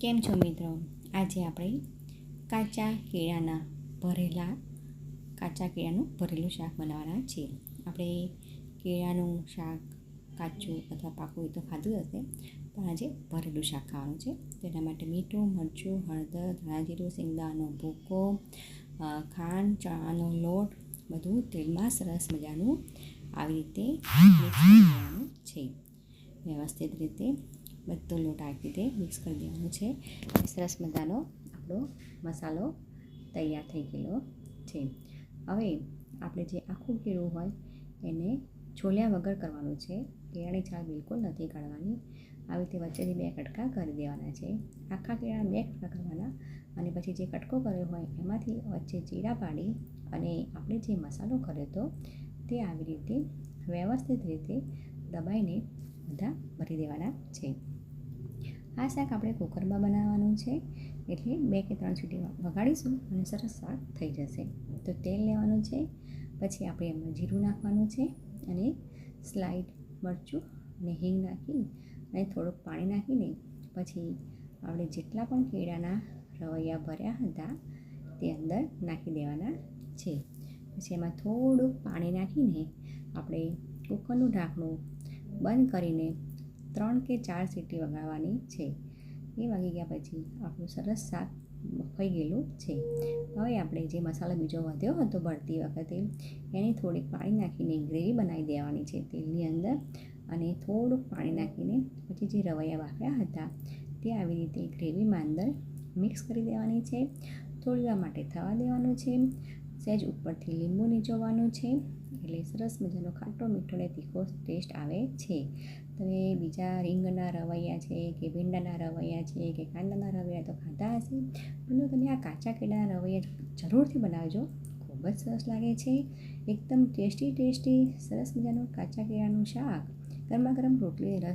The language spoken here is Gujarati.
કેમ છો મિત્રો? આજે આપણે કાચા કેળાના ભરેલા, કાચા કેળાનું ભરેલું શાક બનાવવાના છીએ. આપણે કેળાનું શાક કાચું અથવા પાકું એ તો ખાધું હશે, પણ આજે ભરેલું શાક ખાવાનું છે. તેના માટે મીઠું, મરચું, હળદર ધાણાજીરું શિંગદાનો ભૂકો ખાંડ, ચણાનો લોટ, બધું તેલમાં સરસ મજાનું આવી રીતે છે. વ્યવસ્થિત રીતે બધો લોટ આવી રીતે મિક્સ કરી દેવાનો છે. સરસ મજાનો આપણો મસાલો તૈયાર થઈ ગયેલો છે. હવે આપણે જે આખું કેળું હોય એને છોલ્યા વગર કરવાનું છે. કેળાની છાલ બિલકુલ નથી કાઢવાની. આવી રીતે વચ્ચેથી બે કટકા કરી દેવાના છે. આખા કેળા બે કટકા કરવાના અને પછી જે કટકો કર્યો હોય એમાંથી વચ્ચે ચીરા પાડી અને આપણે જે મસાલો કર્યો હતો તે આવી રીતે વ્યવસ્થિત રીતે દબાઈને બધા ભરી દેવાના છે. આ શાક આપણે કુકરમાં બનાવવાનું છે. એટલે બે કે ત્રણ સીટી વગાડીશું અને સરસ શાક થઈ જશે. તો તેલ લેવાનું છે, પછી આપણે એમાં જીરું નાખવાનું છે અને સ્લાઇડ મરચું અને હિંગ નાખી અને થોડુંક પાણી નાખીને પછી આપણે જેટલા પણ કેળાના રવૈયા ભર્યા હતા તે અંદર નાખી દેવાના છે. પછી એમાં થોડુંક પાણી નાખીને આપણે કુકરનું ઢાંકણું બંધ કરીને ત્રણ કે ચાર સીટી વગાડવાની છે. એ વાગી ગયા પછી આપણું સરસ શાક બફાઈ ગયેલું છે. હવે આપણે જે મસાલો બીજો વધ્યો હતો ભરતી વખતે, એની થોડીક પાણી નાખીને ગ્રેવી બનાવી દેવાની છે તેલની અંદર અને થોડુંક પાણી નાખીને પછી જે રવૈયા બાફ્યા હતા તે આવી રીતે ગ્રેવીમાં અંદર મિક્સ કરી દેવાની છે. થોડી વાર માટે થવા દેવાનું છે. સહેજ ઉપરથી લીંબુ નીચોવાનું છે. એટલે સરસ મજાનો ખાટો મીઠો ને તીખો ટેસ્ટ આવે છે. તમે બીજા રીંગણના રવૈયા છે કે ભીંડાના રવૈયા છે કે કાંદાના રવૈયા તો ખાધા હશે, પરંતુ તમે આ કાચા કેળાના રવૈયા જરૂરથી બનાવજો. ખૂબ જ સરસ લાગે છે. એકદમ ટેસ્ટી ટેસ્ટી સરસ મજાનું કાચા કેળાનું શાક. ગરમા ગરમ રોટલી રસ